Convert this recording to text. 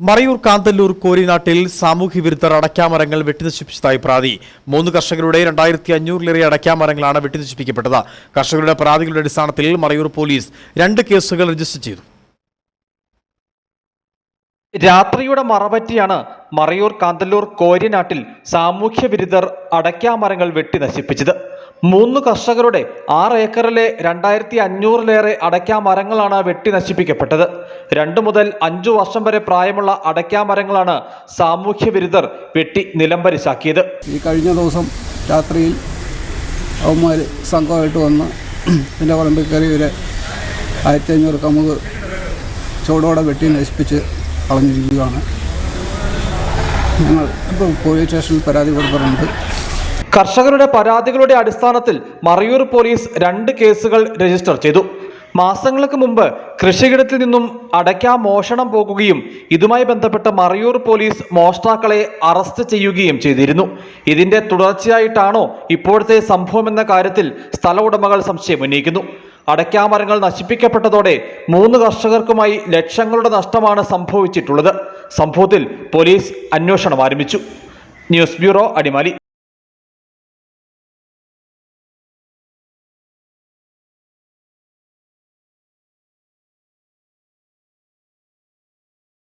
മറയൂർ കാന്തല്ലൂർ കോരിനാട്ടിൽ സാമൂഹ്യ വിരുദ്ധർ അടയ്ക്കാമരങ്ങൾ വെട്ടിനശിപ്പിച്ചതായി പരാതി. മൂന്ന് കർഷകരുടെ രണ്ടായിരത്തി അഞ്ഞൂറിലേറെ അടയ്ക്കാമരങ്ങളാണ് വെട്ടിനശിപ്പിക്കപ്പെട്ടത്. കർഷകരുടെ പരാതികളുടെ അടിസ്ഥാനത്തിൽ മറയൂർ പോലീസ് രണ്ട് കേസുകൾ രജിസ്റ്റർ ചെയ്തു. രാത്രിയുടെ മറപറ്റിയാണ് മറയൂർ കാന്തല്ലൂർ കോരിനാട്ടിൽ സാമൂഹ്യ വിരുദ്ധർ അടയ്ക്കാമരങ്ങൾ വെട്ടി നശിപ്പിച്ചത് മൂന്ന് കർഷകരുടെ ആറ് ഏക്കറിലെ രണ്ടായിരത്തി അഞ്ഞൂറിലേറെ അടയ്ക്കാ മരങ്ങളാണ് വെട്ടി നശിപ്പിക്കപ്പെട്ടത്. രണ്ട് മുതൽ അഞ്ചു വർഷം വരെ പ്രായമുള്ള അടയ്ക്കാ മരങ്ങളാണ് സാമൂഹ്യ വിരുദ്ധർ വെട്ടി നിലംപരിശാക്കിയത്. ഈ കഴിഞ്ഞ ദിവസം രാത്രിയിൽ അവന്മാർ സംഘമായിട്ട് വന്ന് എന്റെ പറമ്പിൽ കയറി ഒരു ആയിരത്തി അഞ്ഞൂറ് കമുക് ചുവടോടെ വെട്ടി നശിപ്പിച്ച് കളഞ്ഞിരിക്കുകയാണ്. ഞങ്ങൾ ഇപ്പോൾ പോലീസ് സ്റ്റേഷനിൽ പരാതി കൊടുത്തിട്ടുണ്ട്. കർഷകരുടെ പരാതികളുടെ അടിസ്ഥാനത്തിൽ മറയൂർ പോലീസ് രണ്ട് കേസുകൾ രജിസ്റ്റർ ചെയ്തു. മാസങ്ങൾക്ക് മുമ്പ് കൃഷിയിടത്തിൽ നിന്നും അടയ്ക്ക മോഷണം പോകുകയും ഇതുമായി ബന്ധപ്പെട്ട് മറയൂർ പോലീസ് മോഷ്ടാക്കളെ അറസ്റ്റ് ചെയ്യുകയും ചെയ്തിരുന്നു. ഇതിന്റെ തുടർച്ചയായിട്ടാണോ ഇപ്പോഴത്തെ സംഭവമെന്ന കാര്യത്തിൽ സ്ഥല ഉടമകൾ സംശയം ഉന്നയിക്കുന്നു. അടയ്ക്കാമരങ്ങൾ നശിപ്പിക്കപ്പെട്ടതോടെ മൂന്ന് കർഷകർക്കുമായി ലക്ഷങ്ങളുടെ നഷ്ടമാണ് സംഭവിച്ചിട്ടുള്ളത്. സംഭവത്തിൽ പോലീസ് അന്വേഷണം ആരംഭിച്ചു. News bureau Adimali.